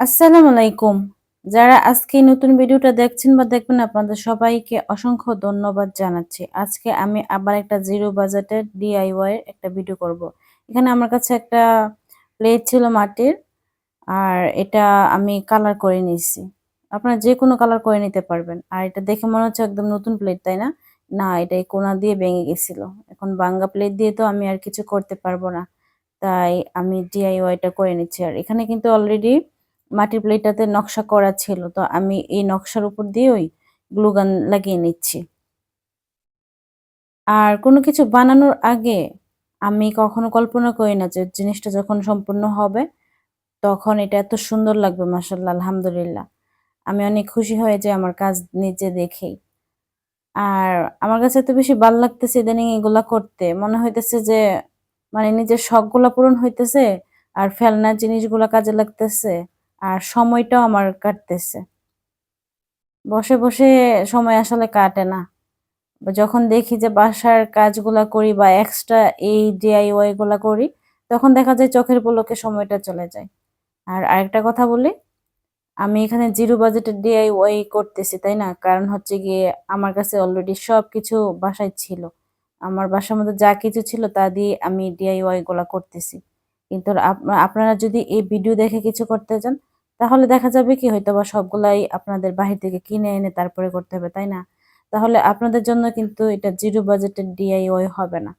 আসসালামু আলাইকুম। যারা আজকে নতুন ভিডিওটা দেখছেন বা দেখবেন, আপনাদের সবাইকে অসংখ্য ধন্যবাদ জানাচ্ছি। আজকে আমি আবার একটা জিরো বাজেটের ডিআইওয়াই এর একটা ভিডিও করব। এখানে আমার কাছে একটা প্লেট ছিল মাটির, আর এটা আমি কালার করে নিয়েছি। আপনারা যে কোনো কালার করে নিতে পারবেন। আর এটা দেখে মনে হচ্ছে একদম নতুন প্লেট তাই না? না, এটা এই কোনা দিয়ে ভেঙে গেছিল। এখন বাঙ্গা প্লেট দিয়ে তো আমি আর কিছু করতে পারব না। তাই আমি ডিআইওয়াইটা করে নিচ্ছি। আর এখানে কিন্তু অলরেডি মাটির প্লেটটাতে নকশা করা ছিল, তো আমি এই নকশার উপর দিয়ে ওই গ্লুগান লাগিয়ে নিচ্ছি। আর কোনো কিছু বানানোর আগে আমি কখনো কল্পনা করি না যে জিনিসটা যখন সম্পূর্ণ হবে, তখন এটা এত সুন্দর লাগবে মাসাল্লাহ আলহামদুলিল্লাহ। আমি অনেক খুশি হয়ে যে আমার কাজ নিজে দেখেই। আর আমার কাছে এত বেশি ভালো লাগতেছে ইদানিং এগুলা করতে। মনে হইতেছে যে মানে নিজের শখগুলা পূরণ হইতেছে আর ফেলনা জিনিসগুলা কাজে লাগতেছে। আর সময়টাও আমার কাটতেছে। বসে বসে সময় আসলে কাটে না। যখন দেখি যে বাসার কাজগুলা করি বা এক্সট্রা এই ডিআইওয়াই গুলা করি, তখন দেখা যায় চোখের পলকে সময়টা চলে যায়। আর আরেকটা কথা বলি, আমি এখানে জিরো বাজেটের ডিআইওয়াই করতেছি, তাই না? কারণ হচ্ছে গিয়ে আমার কাছে অলরেডি সব কিছু বাসায় ছিল। আমার বাসার মধ্যে যা কিছু ছিল তা দিয়ে আমি ডিআইওয়াই গুলা করতেছি। কিন্তু আপনারা যদি এই ভিডিও দেখে কিছু করতে চান তাহলে দেখা যাবে কি হয়তো বা সবগুলাই আপনাদের বাহির থেকে কিনে এনে তারপরে করতে হবে, তাই না? তাহলে আপনাদের জন্য কিন্তু এটা জিরো বাজেটের ডিআইওয়াই হবে না।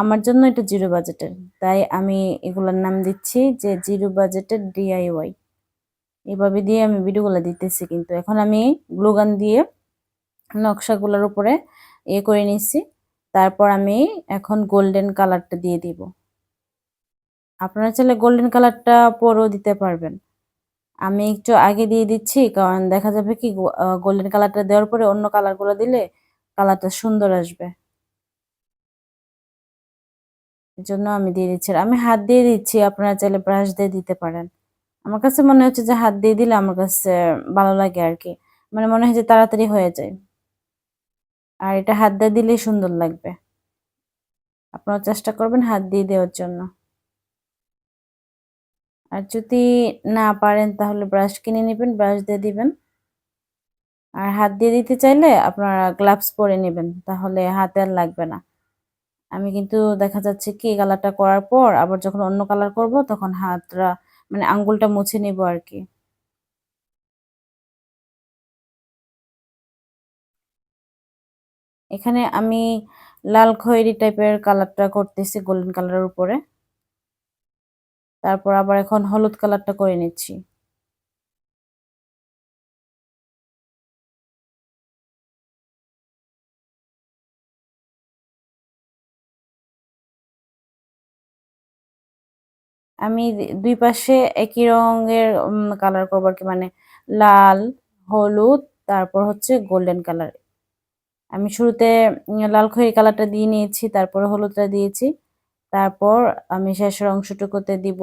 আমার জন্য এটা জিরো বাজেটের, তাই আমি এগুলোর নাম দিচ্ছি যে জিরো বাজেটের ডিআইওয়াই এভাবে দিয়ে আমি ভিডিওগুলো দিতেছি কিন্তু এখন আমি গ্লুগান দিয়ে নকশাগুলোর উপরে ইয়ে করে নিচ্ছি তারপর আমি এখন গোল্ডেন কালারটা দিয়ে দিব। আপনারা চাইলে গোল্ডেন কালারটা পরও দিতে পারবেন। আমি একটু আগে দিয়ে দিচ্ছি, কারণ দেখা যাবে কি গোল্ডেন কালারটা দেওয়ার পরে অন্য কালারগুলো দিলে কালারটা সুন্দর আসবে। জন্য আমি দিয়ে দিচ্ছি। আমি হাত দিয়ে দিচ্ছি, আপনারা চাইলে ব্রাশ দিয়ে দিতে পারেন। আমার কাছে মনে হচ্ছে যে হাত দিয়ে দিলে আমার কাছে ভালো লাগে আর কি। মানে মনে হয় যে তাড়াতাড়ি হয়ে যায়। আর এটা হাত দিয়ে দিলেই সুন্দর লাগবে। আপনারা চেষ্টা করবেন হাত দিয়ে দেওয়ার জন্য। আর যদি না পারেন তাহলে ব্রাশ কিনে নেবেন ব্রাশ দিয়ে দিবেন। আর হাত দিয়ে দিতে চাইলে আপনারা গ্লাভস পরে নেবেন, তাহলে হাতে আর লাগবে না। আমি কিন্তু দেখা যাচ্ছে কি কালারটা করার পর আবার যখন অন্য কালার করব তখন হাতটা মানে আঙ্গুলটা মুছে নেব আর কি। এখানে আমি লাল খয়েরি টাইপের কালারটা করতেছি গোল্ডেন কালারের উপরে। তারপর আবার এখন হলুদ কালারটা করে নিচ্ছি। আমি দুই পাশে একই রঙের কালার করব আর কি মানে লাল, হলুদ, তারপর হচ্ছে গোল্ডেন কালার আমি শুরুতে লাল খয়েরি কালারটা দিয়ে নিয়েছি, তারপর হলুদটা দিয়েছি। তারপর আমি শেষের অংশটুকুতে দিব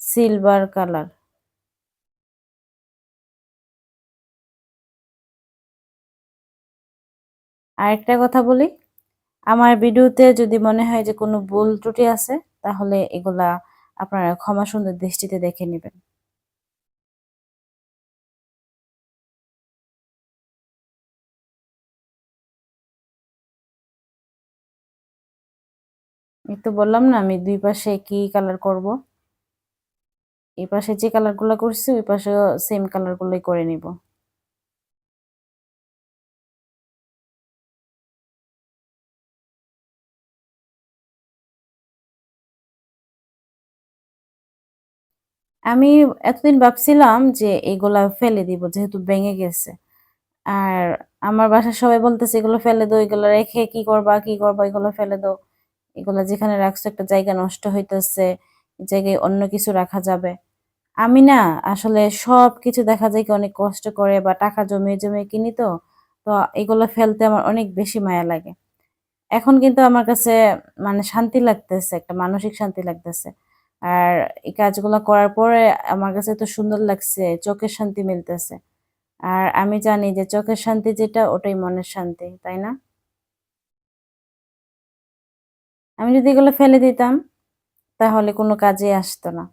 সিলভার কালার আরেকটা কথা বলি, আমার ভিডিওতে যদি মনে হয় যে কোনো ভুল ত্রুটি আছে, তাহলে এগুলা আপনারা ক্ষমা সুন্দর দৃষ্টিতে দেখে নেবেন। এই তো বললাম না, আমি দুই পাশে কি কালার করব? এই পাশে যে কালারগুলো করছি, ওই পাশে সেম কালারগুলোই করে নিব। আমি এতদিন ভাবছিলাম যে এগুলা ফেলে দিব, যেহেতু ভেঙে গেছে। আর আমার বাসার সবাই বলতেছে, এগুলো ফেলে দো এগুলো রেখে কি করবা কি করবা, এগুলো ফেলে দো এগুলো যেখানে রাখছো একটা জায়গা নষ্ট হইতেছে জায়গায় অন্য কিছু রাখা যাবে। আমি না আসলে সব কিছু দেখা যায় কি অনেক কষ্ট করে বা টাকা জমিয়ে জমিয়ে কিনি তো তো এগুলো ফেলতে আমার অনেক বেশি মায়া লাগে। এখন কিন্তু আমার কাছে মানে শান্তি লাগতেছে, একটা মানসিক শান্তি লাগতেছে। আর এই কাজগুলো করার পরে আমার কাছে তো সুন্দর লাগছে, চোখের শান্তি মিলতেছে। আর আমি জানি যে চোখের শান্তি যেটা, ওটাই মনের শান্তি, তাই না? আমি যদি এগুলো ফেলে দিতাম, তাহলে কোনো কাজে আসতো না।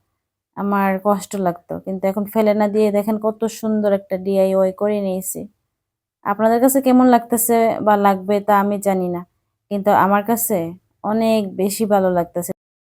আমার কষ্ট লাগতো। কিন্তু এখন ফেলে না দিয়ে দেখেন কত সুন্দর একটা ডিআইওয়াই করে নিয়েছি। আপনাদের কাছে কেমন লাগতেছে বা লাগবে তা আমি জানি না। কিন্তু আমার কাছে অনেক বেশি ভালো লাগতেছে।